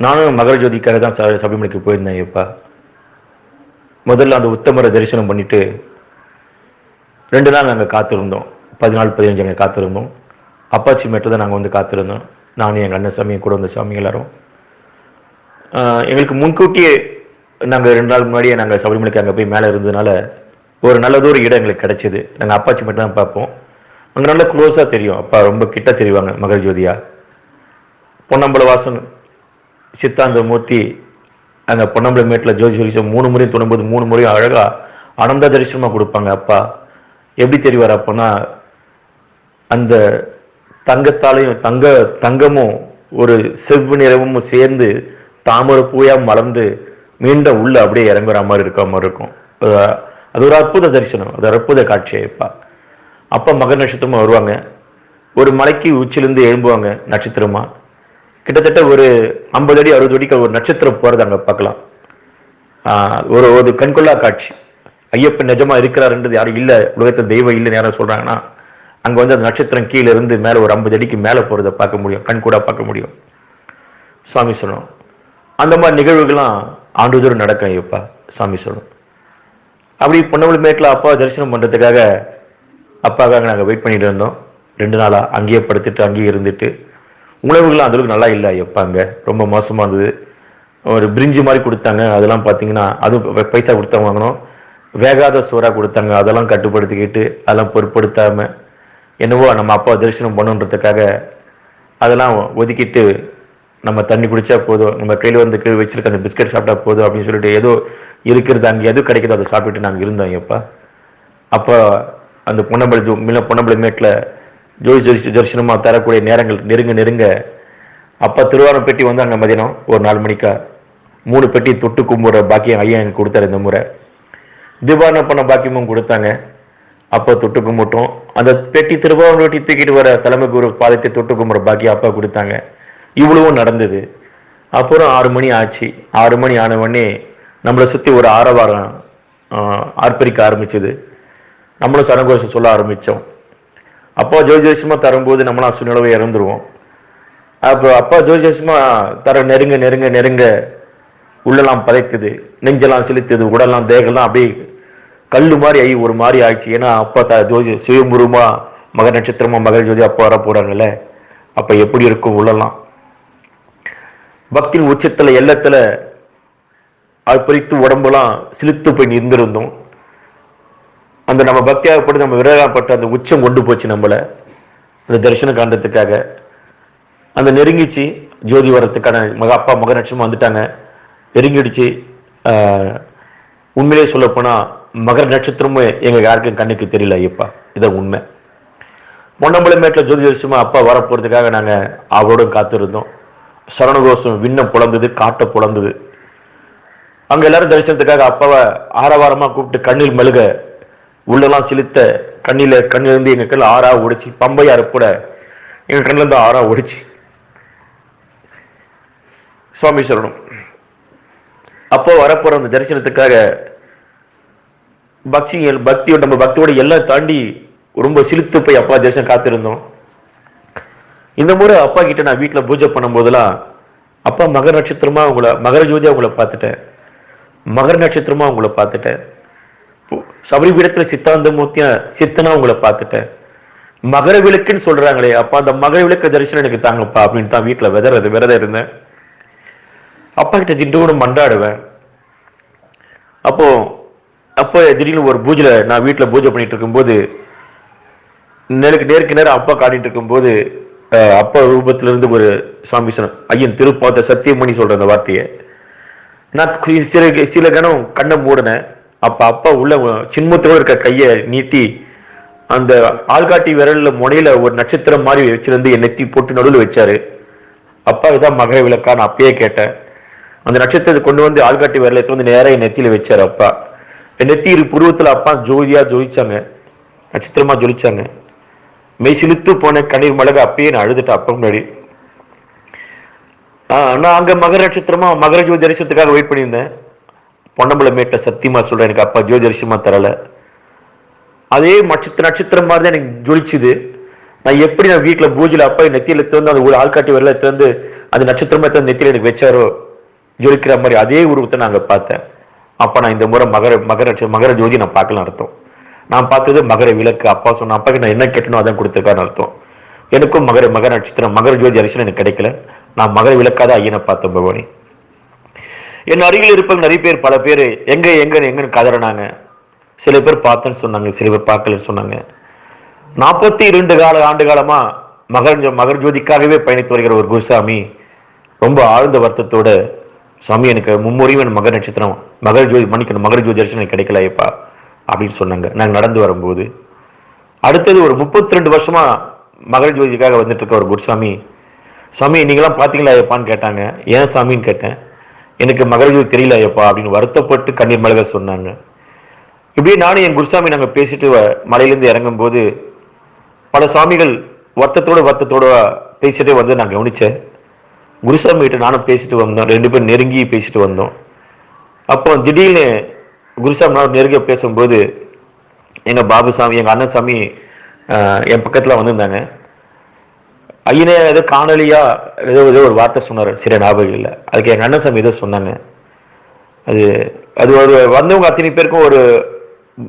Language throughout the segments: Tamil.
நானும் மகர ஜோதிக்காக தான் சபரிமலைக்கு போயிருந்தேன் ஐயப்பா. முதல்ல அந்த உத்தமரை தரிசனம் பண்ணிட்டு ரெண்டு நாள் நாங்கள் காத்திருந்தோம். பதினாலு பதினஞ்சு அங்கே காத்திருந்தோம். அப்பாச்சி மேட்டில் தான் நாங்கள் வந்து காத்திருந்தோம். நானும் எங்கள் அண்ணன் சாமி கூட வந்த சாமி எல்லாரும். எங்களுக்கு முன்கூட்டியே நாங்கள் ரெண்டு நாள் முன்னாடியே நாங்கள் சபரிமலைக்கு அங்கே போய் மேலே இருந்ததுனால ஒரு நல்லதொரு இடம் எங்களுக்கு கிடச்சிது. நாங்கள் அப்பாச்சி மட்டும் தான் பார்ப்போம். அங்கே நல்லா க்ளோஸாக தெரியும். அப்பா ரொம்ப கிட்ட தெரிவாங்க மகர ஜோதியா. பொன்னம்பல வாசன் சித்தாந்த மூர்த்தி அங்கே பொன்னம்பல மேட்டில் ஜோதி ஜோதி மூணு முறையும் தொடும்போது மூணு முறையும் அழகாக அனந்த தரிசனமாக கொடுப்பாங்க அப்பா. எப்படி தெரிவார் அப்போனா அந்த தங்கத்தாலையும் தங்க தங்கமும் ஒரு செவ்வு நிறமும் சேர்ந்து தாமரை பூயாக மலர்ந்து மீண்டும் உள்ள அப்படியே இறங்குற மாதிரி இருக்கிற மாதிரி இருக்கும். அது- ஒரு அற்புத தரிசனம் அது ஒரு அற்புத காட்சி அப்பா. அப்பா மகர நட்சத்திரமா வருவாங்க. ஒரு மலைக்கு உச்சிலிருந்து எழும்புவாங்க நட்சத்திரமாக கிட்டத்தட்ட ஒரு ஐம்பது அடி அறுபது அடிக்கு ஒரு நட்சத்திரம் போகிறத அங்கே பார்க்கலாம். ஒரு ஒரு கண்கொள்ளா காட்சி. ஐயப்பன் நிஜமாக இருக்கிறாருன்றது யாரும் இல்லை உலகத்தில் தெய்வம் இல்லைன்னு யாரும் சொல்கிறாங்கன்னா அங்கே வந்து அந்த நட்சத்திரம் கீழே இருந்து மேலே ஒரு ஐம்பது அடிக்கு மேலே போகிறத பார்க்க முடியும் கண் கூட பார்க்க முடியும். சாமி சொல்லணும். அந்த மாதிரி நிகழ்வுகள்லாம் ஆண்டுதோறும் நடக்கும் ஐயப்பா சாமி சொல்லணும். அப்படி பொன்னவள் மேட்டில் அப்பா தரிசனம் பண்ணுறதுக்காக அப்பாக்காக நாங்கள் வெயிட் பண்ணிட்டு இருந்தோம். ரெண்டு நாளாக அங்கேயே படுத்துட்டு அங்கேயே இருந்துட்டு உணவுகள்லாம் அந்தளவுக்கு நல்லா இல்லை ஐயப்பா அங்கே. ரொம்ப மோசமாக இருந்தது. ஒரு பிரிஞ்சு மாதிரி கொடுத்தாங்க. அதெல்லாம் பார்த்தீங்கன்னா அதுவும் பைசா கொடுத்தா வாங்கினோம் வேகாத சோறாக கொடுத்தாங்க. அதெல்லாம் கட்டுப்படுத்திக்கிட்டு அதெல்லாம் பொருட்படுத்தாமல் என்னவோ நம்ம அப்பா தரிசனம் பண்ணுன்றதுக்காக அதெல்லாம் ஒதுக்கிட்டு நம்ம தண்ணி குடித்தா போதும். நம்ம கையில் வந்து கீழே வச்சிருக்க அந்த பிஸ்கட் சாப்பிட்டா போதும் அப்படின்னு சொல்லிட்டு ஏதோ இருக்கிறது அங்கே எது கிடைக்குதோ அதை சாப்பிட்டுட்டு நாங்கள் இருந்தோம் எப்போ அப்போ அந்த பொன்னம்பளி ஜோ மில்ல மேட்டில் ஜோதி ஜோதி தரிசனமாக தரக்கூடிய நேரங்கள் நெருங்க நெருங்க. அப்போ திருவாரூர் பெட்டி வந்து அங்கே மதியானம் ஒரு நாலு மணிக்கா. மூணு பெட்டி தொட்டு கும்பிட்ற பாக்கியம் ஐயா எனக்கு கொடுத்தாரு இந்த முறை. திவாரணம் பண்ண பாக்கியமும் கொடுத்தாங்க. அப்போ தொட்டு கும்பிட்டோம். அந்த பெட்டி திருவாரூர் பெட்டி தூக்கிட்டு வர தலைமை குரு பாதத்தை தொட்டு கும்பிட்ற பாக்கியம் அப்பா கொடுத்தாங்க. இவ்வளவும் நடந்தது. அப்புறம் ஆறு மணி ஆச்சு. ஆறு மணி ஆன உடனே நம்மளை சுற்றி ஒரு ஆரவாரம் ஆர்ப்பரிக்க ஆரம்பிச்சது. நம்மளும் சரங்கோஷம் சொல்ல ஆரம்பித்தோம் அப்பா ஜோதிஷமா தரும்போது நம்மளாம் சுநிலவை இறந்துருவோம். அப்போ அப்பா ஜோதிஷமா தர நெருங்க நெருங்க நெருங்க உள்ளெல்லாம் பதைத்தது நெஞ்செல்லாம் செலுத்தது உடலாம் தேகம்லாம் அப்படியே கல் மாதிரி ஆகி ஒரு மாதிரி ஆயிடுச்சு. ஏன்னா அப்பா த ஜோதி சுயம்புருமா மக நட்சத்திரமா மகர ஜோதி அப்பா வர போகிறாங்கல்ல அப்போ எப்படி இருக்கும் உள்ளலாம் பக்தியின் எல்லத்தில் அது ஆர்ப்பரித்து உடம்பெல்லாம் சிலுத்து போய் நின்றிருந்தோம். அந்த நம்ம பக்தியாகப்பட்டு நம்ம விரகப்பட்டு அந்த உச்சம் கொண்டு போச்சு நம்மளை. அந்த தரிசனம் காண்றதுக்காக அந்த நெருங்கிச்சு ஜோதி வரத்துக்கான மக அப்பா மகநட்சம் வந்துட்டாங்க. நெருங்கிடுச்சு. உண்மையிலே சொல்லப்போனால் மகர நட்சத்திரமும் எங்கள் யாருக்கும் கண்ணுக்கு தெரியல ஐயப்பா. இதான் உண்மை. பொன்னம்பலம் மேட்டில் ஜோதி தரிசனமா அப்பா வரப்போகிறதுக்காக நாங்கள் அவரோட காத்திருந்தோம். சரணகோஷம் விண்ணம் புலந்தது காட்டை புலந்தது. அங்கே எல்லாரும் தரிசனத்துக்காக அப்பாவை ஆரவாரமாக கூப்பிட்டு கண்ணில் மெழுக உள்ளெல்லாம் சிலுத்த கண்ணில கண்ணிலிருந்து எங்க கண்ணில் ஆறா ஓடிச்சு பம்பையார் கூட எங்க கண்ணில இருந்து ஆறா ஓடிச்சு சுவாமி சரணம். அப்போ வரப்போற அந்த தரிசனத்துக்காக பக்தி பக்தியோட நம்ம பக்தியோட எல்லாம் தாண்டி ரொம்ப சிலுத்து போய் அப்பா தரிசனம் காத்திருந்தோம். இந்த முறை அப்பா கிட்ட நான் வீட்டில் பூஜை பண்ணும்போதெல்லாம் அப்பா மகர நட்சத்திரமா உங்களை மகர ஜோதியா உங்களை பார்த்துட்டேன். மகர நட்சத்திரமா உங்களை பார்த்துட்டேன். சபரிபீடத்தில் சித்தாந்தமூர்த்தியா சித்தனா உங்களை பார்த்துட்டேன். மகர விளக்குன்னு சொல்றாங்களே அப்பா அந்த மகர விளக்கு தரிசனம் எனக்கு தாங்கப்பா அப்படின்னு தான் வீட்டில் விதறது விரதம் இருந்தேன். அப்பா கிட்ட திண்டோடு மன்றாடுவேன். அப்போ அப்போ திடீர்னு ஒரு பூஜையில் நான் வீட்டில் பூஜை பண்ணிட்டு இருக்கும்போது நேருக்கு நேருக்கு நேரம் அப்பா காட்டிட்டு இருக்கும்போது அப்பா ரூபத்திலிருந்து ஒரு சாமி சொன்ன ஐயன் திருப்பாத்த சத்தியமணி சொல்ற அந்த வார்த்தையை நான் சில சில கணம் கண்ணை மூடினேன். அப்போ அப்பா உள்ள சின்மத்தோட இருக்க கையை நீட்டி அந்த ஆள்காட்டி விரலில் முனையில் ஒரு நட்சத்திரம் மாதிரி வச்சிருந்து என்னை நெத்தி போட்டு நடுவில் வச்சாரு. அப்பா இதான் மகர விளக்கா நான் அப்பயே கேட்டேன். அந்த நட்சத்திரத்தை கொண்டு வந்து ஆள்காட்டி விரலை எடுத்து வந்து நேராக என் நெத்தியில் வச்சார் அப்பா. என் நெத்தி இரு புருவத்தில் அப்பா ஜோதியாக ஜொலிச்சாங்க. நட்சத்திரமாக ஜொலிச்சாங்க. மெய் சிலுத்து போன கண்ணீர் மிளகு அப்பயே நான் அழுதுட்டேன் அப்பா முன்னாடி. நான் அங்கே மகர நட்சத்திரமா மகர ஜோதி தரிசனத்துக்காக வெயிட் பண்ணியிருந்தேன். பொன்னம்பலம் சத்தியமாக சொல்கிறேன் எனக்கு அப்பா ஜோதி தரலை. தரல அதே நட்சத்திர நட்சத்திரம் மாதிரி தான் எனக்கு ஜொலிச்சுது. நான் எப்படி நான் வீட்டில் பூஜையில் அப்பா என் திறந்து அந்த ஒரு ஆள்காட்டி வரல திறந்து அந்த நட்சத்திரமாக திறந்து நெத்தியில் எனக்கு வச்சாரோ ஜொலிக்கிற மாதிரி அதே உருவத்தை நான் அங்கே பார்த்தேன். அப்போ நான் இந்த முறை மகர மகர நட்ச- மகர ஜோதி நான் பார்க்கலாம் அர்த்தம். நான் பார்த்தது மகர விளக்கு. அப்பா சொன்ன அப்பாக்கு நான் என்ன கேட்டனோ அதான் கொடுத்துருக்காருன்னு அர்த்தம். எனக்கும் மகர மகர நட்சத்திரம் மகர ஜோதி தரிசனம் எனக்கு கிடைக்கல. நான் மகர விளக்காத ஐயனை பார்த்தேன் பகவானி. என் அருகில் இருப்பவங்க நிறைய பேர் பல பேர் எங்கே எங்கே எங்கன்னு கதறினாங்க. சில பேர் பார்த்தேன்னு சொன்னாங்க சில பேர் பார்க்கலன்னு சொன்னாங்க. நாற்பத்தி இரண்டு கால ஆண்டு காலமாக மகர் மகர் ஜோதிக்காகவே பயணித்து வருகிற ஒரு குருசாமி ரொம்ப ஆழ்ந்த வருத்தத்தோட சாமி எனக்கு மும்முறையும் என் மகர் நட்சத்திரம் மகர் ஜோதி மன்னிக்கணும் மகர் ஜோதி தரிசனம் எனக்கு கிடைக்கல ஐயப்பா அப்படின்னு சொன்னாங்க. நாங்கள் நடந்து வரும்போது அடுத்தது ஒரு முப்பத்தி ரெண்டு வருஷமாக மகர் ஜோதிக்காக வந்துட்டு இருக்க ஒரு குருசாமி சாமி நீங்களாம் பார்த்தீங்களா ஐயப்பான்னு கேட்டாங்க. ஏன் சாமின்னு கேட்டேன். எனக்கு மகள்கள் தெரியல ஐயப்பா அப்படின்னு வருத்தப்பட்டு கண்ணீர் மலக சொன்னாங்க. இப்படியே நானும் என் குருசாமி நாங்கள் பேசிட்டு வ- மலையிலேருந்து இறங்கும்போது பல சாமிகள் வருத்தத்தோட வருத்தத்தோட பேசிட்டே வந்து நான் கவனித்தேன் குருசாமி கிட்ட நானும் பேசிட்டு வந்தோம். ரெண்டு பேரும் நெருங்கி பேசிட்டு வந்தோம். அப்போ திடீர்னு குருசாமி நான் நெருங்க பேசும்போது எங்கள் பாபுசாமி எங்கள் அண்ணன் சாமி என் பக்கத்தில் வந்திருந்தாங்க. ஐயனே ஏதோ காணொலியா ஏதோ ஏதோ ஒரு வார்த்தை சொன்னார் சரியா ஞாபகம் இல்லை அதுக்கு என் அண்ணன் சாமி ஏதோ சொன்னாங்க. அது அது ஒரு வந்தவங்க அத்தனை பேருக்கும் ஒரு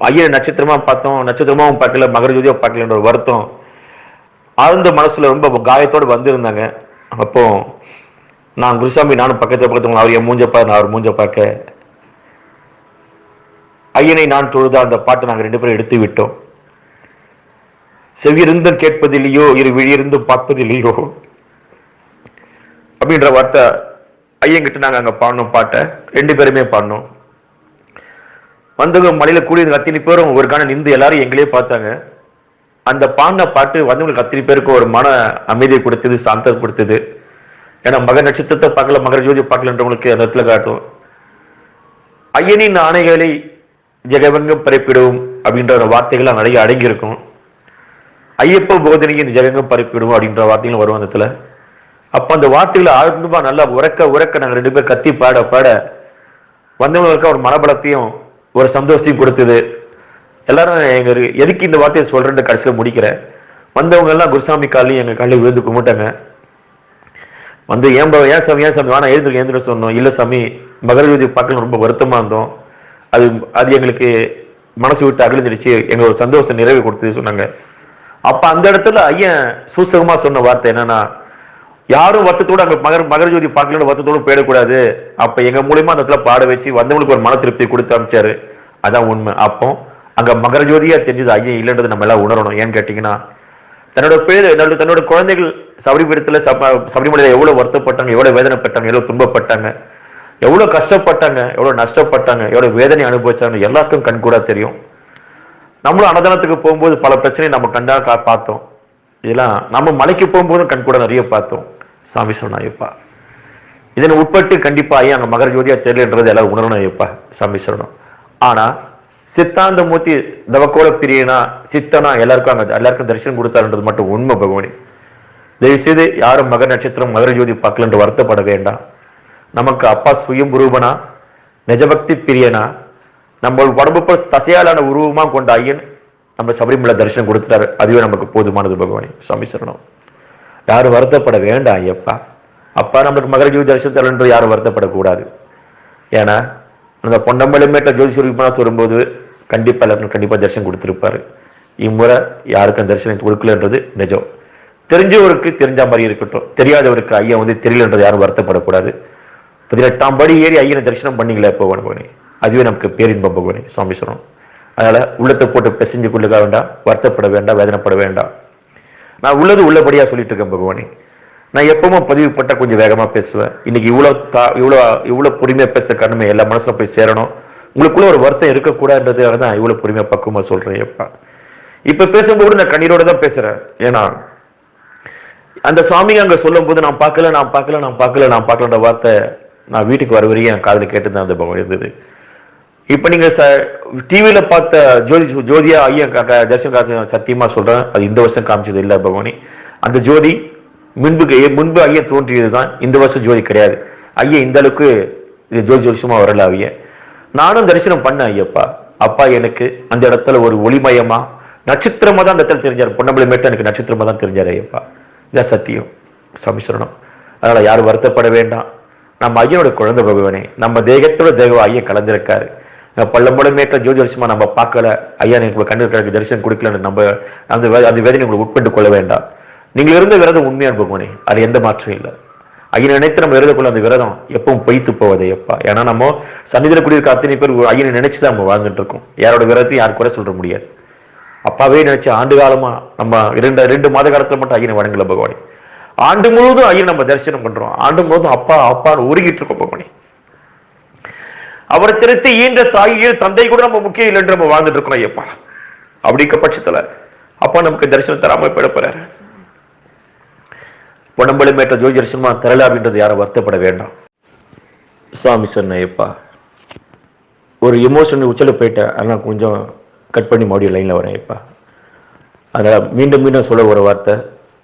ஐயன் நட்சத்திரமா பார்த்தோம். நட்சத்திரமாவும் பார்க்கல மகர ஜோதியாக பார்க்கலன்ற ஒரு வருத்தம். ஆழ்ந்த மனசுல ரொம்ப காயத்தோடு வந்திருந்தாங்க. அப்போ நான் குருசாமி நானும் பக்கத்தில் பக்கத்துல அவர் என் மூஞ்ச பார்த்து நான் அவர் மூஞ்ச பார்க்க. ஐயனை நான் தொழுதா அந்த பாட்டை நாங்கள் ரெண்டு பேரும் எடுத்து விட்டோம். செவியிருந்தும் கேட்பதில்லையோ இரு விழியிருந்தும் பார்ப்பதில்லையோ? அப்படின்ற வார்த்தை ஐயங்கிட்ட நாங்கள் அங்கே பாடினோம் பாட்டை ரெண்டு பேருமே பாடினோம் வந்தவங்க மலையில் கூடிய அத்தனை பேரும் ஒரு காண நின்று எல்லாரும் எங்களே பார்த்தாங்க. அந்த பாடின பாட்டு வந்தவங்களுக்கு அத்தனை பேருக்கு ஒரு மன அமைதியை கொடுத்தது சாந்தத்தை கொடுத்தது. ஏன்னா மக நட்சத்திரத்தை பார்க்கல மகர ஜோதி பார்க்கலன்றவங்களுக்கு அந்த இடத்துல காட்டும். ஐயனின் ஆணைகளை ஜெகவங்கம் பிறப்பிடும் அப்படின்ற ஒரு வார்த்தைகள்லாம் நிறைய அடங்கியிருக்கும். ஐயப்ப போதனையின் ஜெகங்கம் பரப்பிடுவோம் அப்படின்ற வார்த்தைகள் வரும் அந்த இடத்துல. அந்த வார்த்தைகளை ஆழ்ந்துமா நல்லா உறக்க உறக்க நாங்கள் ரெண்டு பேர் கத்தி பாட பாட வந்தவங்களுக்கு ஒரு மனபலத்தையும் ஒரு சந்தோஷத்தையும் கொடுத்தது. எல்லாரும் எங்களுக்கு எதுக்கு இந்த வார்த்தையை சொல்கிறேன் கடைசியில் முடிக்கிறேன். வந்தவங்க எல்லாம் குருசாமி காலையும் எங்கள் காலையில் விழுந்து கும்பிட்டாங்க. வந்து ஏன் ஏன் சாமி ஏன் சாமி? வேணா எழுந்திருக்க எழுந்திர சொன்னோம். இல்லை சாமி மகர ஜோதி பார்க்கல ரொம்ப வருத்தமாக இருந்தோம். அது அது எங்களுக்கு மனசு விட்டு அகழ்ந்துடுச்சு. எங்களுக்கு ஒரு சந்தோஷம் நிறைவு கொடுத்தது சொன்னாங்க. அப்ப அந்த இடத்துல ஐயன் சூசகமா சொன்ன வார்த்தை என்னன்னா யாரும் வருத்தத்தோட அங்கே மகர் மகர ஜோதி பார்க்கலன்னு வருத்தத்தோடு போயிடக்கூடாது. அப்போ எங்கள் மூலியமா அந்த இடத்துல பாட வச்சு வந்தவங்களுக்கு ஒரு மன திருப்தி கொடுத்து அனுப்பிச்சாரு. அதான் உண்மை. அப்போ அங்கே மகர ஜோதியாக தெரிஞ்சது ஐயன் இல்லைன்றது நம்ம எல்லாம் உணரணும். ஏன்னு கேட்டிங்கன்னா தன்னோட பேர் தன்னோட தன்னோட குழந்தைகள் சபரிபீடத்துல சப சபரிமலையில் எவ்வளோ வருத்தப்பட்டாங்க எவ்வளோ வேதனைப்பட்டாங்க எவ்வளோ துன்பப்பட்டாங்க எவ்வளோ கஷ்டப்பட்டாங்க எவ்வளோ நஷ்டப்பட்டாங்க எவ்வளோ வேதனை அனுபவிச்சாங்க எல்லாருக்கும் கண்கூடாக தெரியும். நம்மளும் அன்னதானத்துக்கு போகும்போது பல பிரச்சனையை நம்ம கண்டா கா- பார்த்தோம். இதெல்லாம் நம்ம மலைக்கு போகும்போதும் கண்கூட நிறைய பார்த்தோம். சாமி சொன்னா ஐயப்பா இதனை உட்பட்டு கண்டிப்பாக ஐயா அங்கே மகர ஜோதியாக தெரியலன்றது எல்லாரும் உணரணும் ஐயப்பா சாமி சொல்லணும் ஆனால் சித்தாந்த மூர்த்தி தவக்கோல பிரியனா சித்தனா எல்லாருக்கும் அங்கே எல்லாருக்கும் தரிசனம் கொடுத்தாருன்றது மட்டும் உண்மை பகவானி. தயவு செய்து யாரும் மகர நட்சத்திரம் மகர ஜோதி பார்க்கலன்று வருத்தப்பட வேண்டாம். நமக்கு அப்பா சுயம்புரூபனா நிஜபக்தி பிரியனா நம்ம உடம்பு போல் தசையாலான உருவமாக கொண்ட ஐயன் நம்ம சபரிமலை தரிசனம் கொடுத்துட்டாரு. அதுவே நமக்கு போதுமானது பகவானி. சுவாமி சரணம். யாரும் வருத்தப்பட வேண்டாம் ஐயப்பா. அப்பா நம்மளுக்கு மகர ஜோதி தரிசனம் யாரும் வருத்தப்படக்கூடாது. ஏன்னா அந்த பொன்னம்பலமேட்ட ஜோதி சுரூபமாக வரும்போது கண்டிப்பாக எல்லாருக்கும் கண்டிப்பாக தரிசனம் கொடுத்துருப்பாரு. இம்முறை யாருக்கும் தரிசனம் கொடுக்கலன்றது நிஜம். தெரிஞ்சவருக்கு தெரிஞ்ச மாதிரி இருக்கட்டும். தெரியாதவருக்கு ஐயா வந்து தெரியலன்றது யாரும் வருத்தப்படக்கூடாது. பதினெட்டாம் படி ஏறி ஐயனை தரிசனம் பண்ணிங்களே போகணும் போனேன் அதுவே நமக்கு பேரின்பம் பகவானி சுவாமி சொல்கிறோம் அதனால் உள்ளத்தை போட்டு பிசைஞ்சு கொள்ளுக்க வேண்டாம் வருத்தப்பட வேண்டாம் வேதனைப்பட வேண்டாம் நான் உள்ளது உள்ளபடியாக சொல்லிட்டு இருக்கேன் பகவானி. நான் எப்பவுமே பதிவுப்பட்ட கொஞ்சம் வேகமாக பேசுவேன். இன்னைக்கு இவ்வளோ தா இவ்வளோ இவ்வளோ பொறுமையாக பேசுற காரணமே எல்லா மனசில் போய் சேரணும். உங்களுக்குள்ள ஒரு வருத்தம் இருக்கக்கூடாதுன்றதுக்காக தான் இவ்வளோ பொறுமையாக பக்குவமாக சொல்கிறேன் எப்பா இப்போ பேசும்போது நான் கண்ணீரோட தான் பேசுகிறேன் ஏன்னா அந்த சாமி அங்கே சொல்லும் போது நான் பார்க்கல நான் பார்க்கல நான் பார்க்கல நான் பார்க்கலன்ற வார்த்தை நான் வீட்டுக்கு வர வரையும் என் காதில் கேட்டு தான் அந்த பகவான் இருந்தது. இப்போ நீங்கள் ச டிவியில் பார்த்த ஜோதி ஜோதியா ஐயா க- தரிசனம் காட்சி சத்தியமாக சொல்கிறேன் அது இந்த வருஷம் காமிச்சது இல்லை பவானி. அந்த ஜோதி முன்பு முன்பு ஐயா தோன்றியது தான் இந்த வருஷம் ஜோதி கிடையாது. ஐயா இந்த அளவுக்கு இது ஜோதி ஜோதிஷமாக வரல ஐயா நானும் தரிசனம் பண்ணேன் ஐயப்பா. அப்பா எனக்கு அந்த இடத்துல ஒரு ஒளிமயமாக நட்சத்திரமாக தான் அந்த இடத்துல தெரிஞ்சார். பொன்னம்பளை மேட்டு எனக்கு நட்சத்திரமாக தான் தெரிஞ்சார் ஐயப்பா. இதான் சத்தியம். சாமி சொல்லணும் அதனால் யாரும் வருத்தப்பட வேண்டாம். நம்ம ஐயனோட குழந்தை பகவானே நம்ம தேகத்தோட தேகம் ஐயன் கலந்திருக்காரு. பள்ளம்படம் மேற்ற ஜோதி நம்ம பார்க்கல. ஐயா எங்களுக்கு கண்ணீர் கிழக்கு தரிசனம் கொடுக்கலன்னு நம்ம அந்த அந்த வேதனை உங்களுக்கு உட்பட்டு கொள்ள வேண்டாம். நீங்கள் இருந்த விரதம் உண்மையான பகவானே அது எந்த மாற்றம் இல்லை. ஐயனை நினைத்து நம்ம விரதக்குள்ள அந்த விரதம் எப்பவும் பொய்த்து போவது எப்பா ஏன்னா நம்ம சன்னிதியில் குடியிருக்க அத்தனை பேர் ஐயனை நினைச்சு தான் நம்ம வாழ்ந்துட்டு இருக்கோம். யாரோட விரதத்தையும் யாரும் குறை சொல்ல முடியாது. அப்பாவே நினைச்சு ஆண்டு காலமா நம்ம இரண்டு ரெண்டு மாத காலத்துல மட்டும் ஐயனை வணங்கல பகவானே. ஆண்டு முழுவதும் ஐயன் நம்ம தரிசனம் பண்றோம். ஆண்டு முழுவதும் அப்பா அப்பான்னு உருகிட்டு இருக்கோம் பகவானே. அவரை திருத்தி ஈன்ற தாயின் தந்தை கூட நம்ம முக்கியம் இல்லைன்னு நம்ம வாழ்ந்துட்டு இருக்கோம் ஐயப்பா. அப்படிக்க பட்சத்துல அப்பா நமக்கு தரிசனம் தராம போயிட போறாரு பொன்னம்பலி மேற்ற ஜோதி தரிசனமா தரல அப்படின்றது யாரும் வருத்தப்பட வேண்டாம். சாமி சொன்ன ஐயப்பா ஒரு எமோஷன் உச்சல போயிட்டேன். ஆனால் கொஞ்சம் கட் பண்ணி மறுபடியும் லைனில் வரேன் ஐயப்பா. அதனால் மீண்டும் மீண்டும் சொல்ல ஒரு வார்த்தை.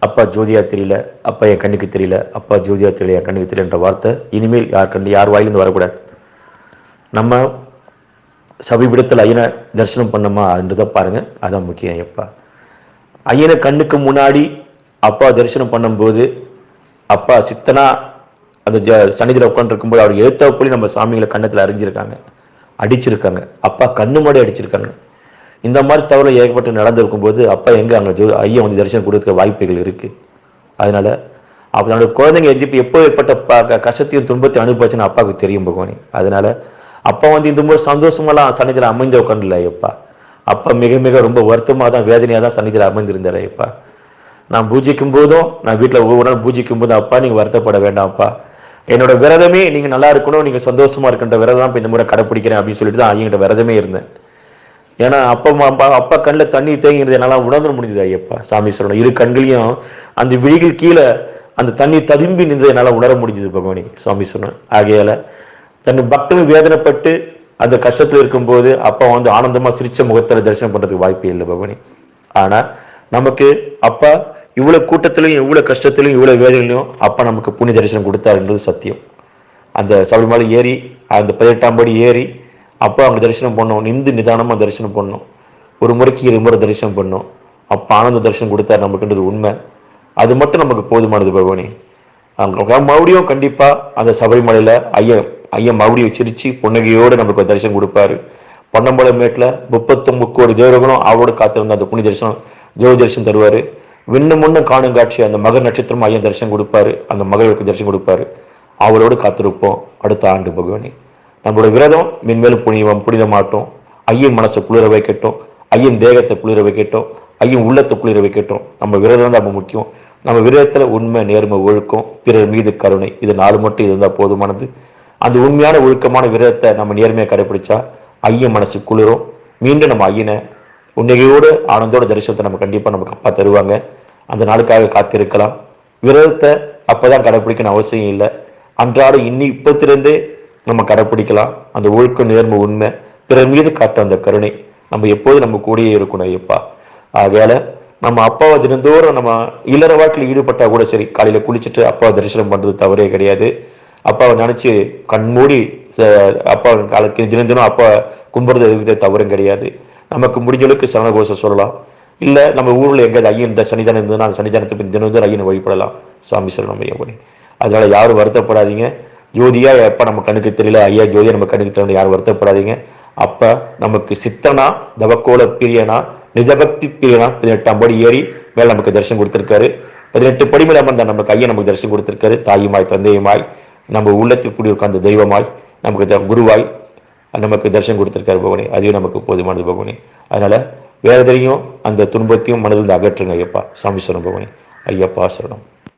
அப்பா ஜோதியா தெரியல அப்பா என் கண்ணுக்கு தெரியல அப்பா ஜோதியா தெரியல என் கண்ணுக்கு தெரியலன்ற வார்த்தை. இனிமேல் யார் கண்டு யார் வாயிலிருந்து வரக்கூடாது. நம்ம சமீபத்தில் ஐயனை தரிசனம் பண்ணோமா என்றதை பாருங்கள் அதான் முக்கியம் ஐயப்பா. ஐயனை கண்ணுக்கு முன்னாடி அப்பா தரிசனம் பண்ணும்போது அப்பா சித்தனா அந்த ஜ சன்னிதியில் உட்காந்துருக்கும்போது அவர் எழுத்த போய் நம்ம சாமிகளை கண்ணத்தில் அறிஞ்சிருக்காங்க. அடிச்சிருக்காங்க. அப்பா கண்ணு மாடி அடிச்சிருக்காங்க. இந்த மாதிரி தவறு ஏகப்பட்டு நடந்திருக்கும்போது அப்பா எங்கே அங்கே ஜோ ஐயன் வந்து தரிசனம் கொடுக்க வாய்ப்புகள் இருக்குது அதனால அப்போ நம்மளுடைய குழந்தைங்க எப்போ எப்போ ஏற்பட்ட ப- கஷ்டத்தையும் துன்பத்தையும் அனுபவிச்சுன்னு அப்பாவுக்கு தெரியும் பகவானி. அதனால் அப்போ வந்து இந்த மாதிரி சந்தோஷமெல்லாம் சன்னிதியில் அமைஞ்ச உட்காந்துல ஐயப்பா. அப்போ மிக மிக ரொம்ப வருத்தமாக தான் வேதனையாக தான் சன்னிதியில் அமைந்திருந்தார் ஐயப்பா. நான் பூஜிக்கும் போதும் நான் வீட்டில் ஒவ்வொரு நாள் பூஜிக்கும் போதும் அப்பா நீங்கள் வருத்தப்பட வேண்டாம்ப்பா. என்னோட விரதமே நீங்கள் நல்லா இருக்கணும் நீங்கள் சந்தோஷமாக இருக்கின்ற விரதம் தான் இப்போ இந்த முறை கடைப்பிடிக்கிறேன் அப்படின்னு சொல்லிட்டு தான் ஐயங்கிட்ட விரதமே இருந்தேன். ஏன்னா அப்பா அம்மா அப்பா அப்பா கண்ணில் தண்ணி தேங்கினது என்னால் உணர்ந்து முடிஞ்சது ஐயப்பா. சாமி இரு கண்களையும் அந்த விழிகள் கீழே அந்த தண்ணி ததும்பி நின்று என்னால் உணர முடிஞ்சது பகவானி. சாமி சொன்னேன் ஆகையால் தன் பக்தனும் வேதனைப்பட்டு அந்த கஷ்டத்தில் இருக்கும்போது அப்பா வந்து ஆனந்தமாக சிரித்த முகத்தில் தரிசனம் பண்ணுறதுக்கு வாய்ப்பே இல்லை பவனி. ஆனால் நமக்கு அப்பா இவ்வளோ கூட்டத்திலையும் இவ்வளோ கஷ்டத்திலையும் இவ்வளோ வேதனையிலையும் அப்பா நமக்கு புண்ணிய தரிசனம் கொடுத்தாருன்றது சத்தியம். அந்த சபரிமலை ஏறி அந்த பதினெட்டாம் படி ஏறி அப்பா அங்கே தரிசனம் பண்ணோம். நிந்து நிதானமாக தரிசனம் பண்ணோம். ஒரு முறைக்கு இரு முறை தரிசனம் பண்ணோம். அப்போ ஆனந்த தரிசனம் கொடுத்தாரு நமக்குன்றது உண்மை. அது மட்டும் நமக்கு போதுமானது பகவானே அங்கே மறுபடியும் கண்டிப்பாக அந்த சபரிமலையில் ஐயன் ஐயன் மறுபடியும் சிரிச்சு புன்னகையோடு நமக்கு தரிசனம் கொடுப்பாரு. பொன்னம்பலம் மேட்டில் முப்பத்தொம்பது கோடி தேவர்களும் அவரோடு காத்திருந்த அந்த புண்ணிய தரிசனம் ஜோதி தரிசனம் தருவார். விண்ணு முன்னும் காணும் காட்சி அந்த மகர் நட்சத்திரம் ஐயன் தரிசனம் கொடுப்பாரு. அந்த மகளுக்கு தரிசனம் கொடுப்பாரு. அவரோடு காத்திருப்போம் அடுத்த ஆண்டு பகவானே. நம்மளோட விரதம் மென்மேலும் புனிதம் புனிதமாட்டும் ஐயன் மனசை குளிர வைக்கட்டும். ஐயன் தேகத்தை குளிர வைக்கட்டும். ஐயன் உள்ளத்தை குளிர வைக்கட்டும். நம்ம விரதம் தான் ரொம்ப முக்கியம். நம்ம விரதத்தில் உண்மை நேர்மை ஒழுக்கம் பிறர் மீது கருணை இது நாலு மட்டும் இருந்தால் போதுமானது. அந்த உண்மையான ஒழுக்கமான விரதத்தை நம்ம நேர்மையாக கடைபிடிச்சா ஐயன் மனசு குளிரும். மீண்டும் நம்ம ஐயனை உன்னையோடு ஆனந்தோட தரிசனத்தை நம்ம கண்டிப்பாக நமக்கு அப்பா தருவாங்க. அந்த நாளுக்காக காத்திருக்கலாம். விரதத்தை அப்போ தான் கடைப்பிடிக்கணும் அவசியம் இல்லை. அன்றாடம் இன்னி இப்பத்திலிருந்தே நம்ம கடைப்பிடிக்கலாம் அந்த ஒழுக்கம் நேர்மை உண்மை பிறர் மீது காட்ட அந்த கருணை நம்ம எப்போதும் நம்ம கூடயே இருக்கணும் ஐயப்பா. ஆகையால் நம்ம அப்பாவை தினந்தோறும் நம்ம இல்லற வாழ்க்கையில் ஈடுபட்டால் கூட சரி காலையில் குளிச்சுட்டு அப்பாவை தரிசனம் பண்ணுறது தவறே கிடையாது. அப்பாவை நினச்சி கண்மூடி ச- அப்பா காலத்துக்கு தினம் தினம் அப்பா கும்பிட்றது எதுவுமே தவறும் கிடையாது. நமக்கு முடிஞ்சளவுக்கு சரணகோஷம் சொல்லலாம். இல்லை நம்ம ஊரில் எங்கேயாவது ஐயன் இந்த சன்னிதானம் இருந்ததுன்னா அந்த சன்னிதானத்துக்கு தினம் தினம் ஐயனை வழிபடலாம். சாமி சரணம் ஐயப்பனே அதனால் யாரும் வருத்தப்படாதீங்க. ஜோதியாக எப்போ நம்ம கண்ணுக்கு தெரியல ஐயா ஜோதியாக நம்ம கண்ணுக்கு தெரியல யாரும் வருத்தப்படாதீங்க. அப்போ நமக்கு சித்தனா தவக்கோல பிரியனா நிஜபக்தி பிரியனா பதினெட்டாம் படி ஏறி மேலே நமக்கு தரிசனம் கொடுத்துருக்காரு. பதினெட்டு படி மேலே அமர்ந்த நமக்கு ஐயன் நமக்கு தரிசனம் கொடுத்துருக்காரு. தாயுமாய் தந்தையுமாய் நம்ம உள்ளத்தில் கூடியிருக்க அந்த தெய்வமாய் நமக்கு த- குருவாய் நமக்கு தரிசனம் கொடுத்துருக்காரு பகவானே. அதையும் நமக்கு போதுமானது பகவானே. அதனால வேதனையும் அந்த துன்பத்தையும் மனதில் அகற்றுங்க ஐயப்பா. சாமி சரணம் பகவானே. ஐயப்பா சரணம்.